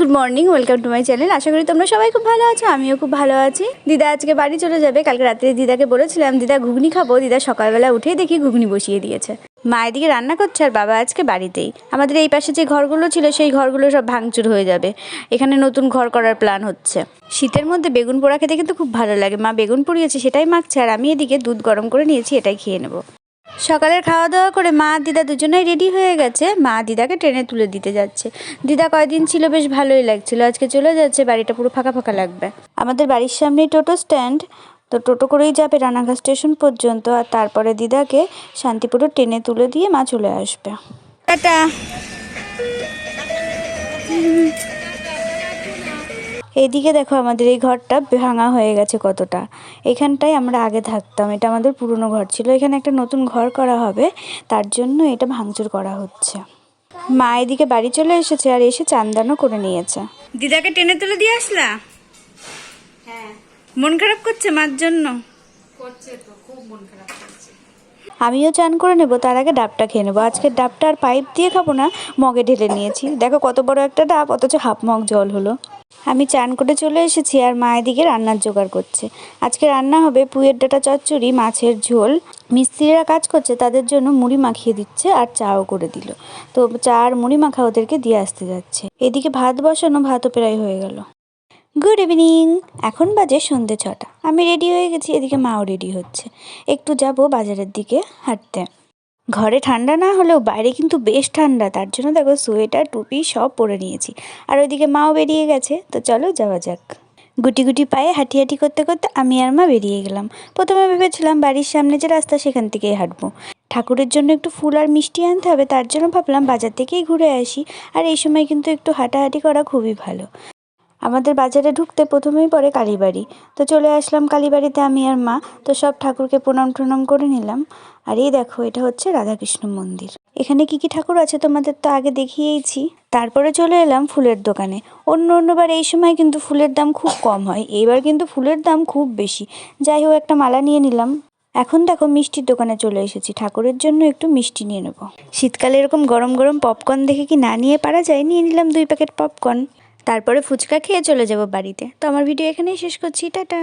Good morning welcome to my channel আশা করি তোমরা সবাই খুব ভালো আছো, আমিও খুব ভালো আছি। দিদা আজকে বাড়ি চলে যাবে, কালকে রাত্রে দিদাকে বলেছিলাম, দিদা, ঘুগনি খাব। দিদা সকালবেলা উঠেই দেখি ঘুগনি বসিয়ে দিয়েছে। মা এদিকে রান্না করছে আর বাবা আজকে বাড়িতেই। আমাদের এই পাশে যে ঘরগুলো ছিল, সেই ঘরগুলো সব ভাঙচুর হয়ে যাবে। এখানে নতুন ঘর করার প্ল্যান হচ্ছে। শীতের মধ্যে বেগুন পোড়া খেতে কিন্তু খুব ভালো লাগে। মা বেগুন পুড়িয়েছে, সেটাই মাখছে। আর আমি এদিকে দুধ গরম করে নিয়েছি, এটাই খেয়ে নেব। সকালের খাওয়া দাওয়া করে মা, দিদা দুজনেই রেডি হয়ে গেছে। মা দিদাকে ট্রেনে তুলে দিতে যাচ্ছে। দিদা কয়দিন ছিল বেশ ভালোই লাগছিল। আজকে চলে যাচ্ছে, বাড়িটা পুরো ফাঁকা ফাঁকা লাগবে। আমাদের বাড়ির সামনেই টোটো স্ট্যান্ড তো টোটো করেই যাবে রানাঘাট স্টেশন পর্যন্ত। আর তারপরে দিদাকে শান্তিপুরে ট্রেনে তুলে দিয়ে মা চলে আসবে। টাটা। এইদিকে দেখো আমাদের এই ঘরটা ভাঙা হয়ে গেছে কতটা। এখানটায় আমরা আগে থাকতাম এটা আমাদের পুরনো ঘর ছিল এখানে একটা নতুন ঘর করা হবে তার জন্য এটা ভাঙচুর করা হচ্ছে। মা এদিকে বাড়ি চলে এসেছে আর এসে চান্দানো করে নিয়েছে। দিদাকে টেনে তুলে দিয়ে আসলা? হ্যাঁ। মন খারাপ করছে মার জন্য? করছে তো খুব মন খারাপ করছে। আমিও চান করে নেব তার আগে ডাবটা খেয়ে নেব। আজকে ডাবটা আর পাইপ দিয়ে খাব না মগে ঢেলে নিয়েছি। দেখো কত বড় একটা ডাব অথচ হাফ মগ জল হলো। আমি চান করে চলে এসেছি আর মা এদিকে রান্নার জোগাড় করছে। আজকে রান্না হবে পুয়ের ডাটা চচ্চড়ি, মাছের ঝোল। মিস্ত্রিরা কাজ করছে, তাদের জন্য মুড়ি মাখিয়ে দিচ্ছে আর চাও করে দিল। তো চা আর মুড়ি মাখা ওদেরকে দিয়ে আসতে যাচ্ছে। এদিকে ভাত বসানো ভাতও প্রায় হয়ে গেল। Good evening. এখন বাজে সন্ধে ছটা। আমি রেডি হয়ে গেছি, এদিকে মাও রেডি হচ্ছে। একটু যাব বাজারের দিকে হাঁটতে। ঘরে ঠান্ডা না হলেও বাইরে কিন্তু বেশ ঠান্ডা, তার জন্য দেখো সোয়েটার, টুপি সব পরে নিয়েছি। আর ওইদিকে মাও বেরিয়ে গেছে, তো চলো যাওয়া যাক। গুটি গুটি পায়ে হাঁটি হাঁটি করতে করতে আমি আর মা বেরিয়ে গেলাম। প্রথমে ভেবেছিলাম বাড়ির সামনে যে রাস্তা সেখান থেকেই হাঁটবো। ঠাকুরের জন্য একটু ফুল আর মিষ্টি আনতে হবে, তার জন্য ভাবলাম বাজার থেকেই ঘুরে আসি। আর এই সময় কিন্তু একটু হাঁটাহাঁটি করা খুবই ভালো। আমাদের বাজারে ঢুকতে প্রথমেই পড়ে কালীবাড়ি। তো চলে আসলাম কালীবাড়িতে আমি আর মা। তো সব ঠাকুরকে প্রণাম টনাম করে নিলাম। আর এই দেখো, এটা হচ্ছে রাধাকৃষ্ণ মন্দির। এখানে কি কি ঠাকুর আছে তোমাদের তো আগে দেখিয়েইছি। তারপরে চলে এলাম ফুলের দোকানে। অন্য অন্যবার এই সময় কিন্তু ফুলের দাম খুব কম হয়। এইবার কিন্তু ফুলের দাম খুব বেশি। যাই হোক, একটা মালা নিয়ে নিলাম। এখন দেখো, মিষ্টির দোকানে চলে এসেছি। ঠাকুরের জন্য একটু মিষ্টি নিয়ে নেব। শীতকালে এরকম গরম গরম পপকর্ন দেখে কি না নিয়ে পারা যায়? নিয়ে নিলাম দুই প্যাকেট পপকর্ন তারপরে ফুচকা খেয়ে চলে যাব বাড়িতে। তো আমার ভিডিও এখানেই শেষ করছি টাটা।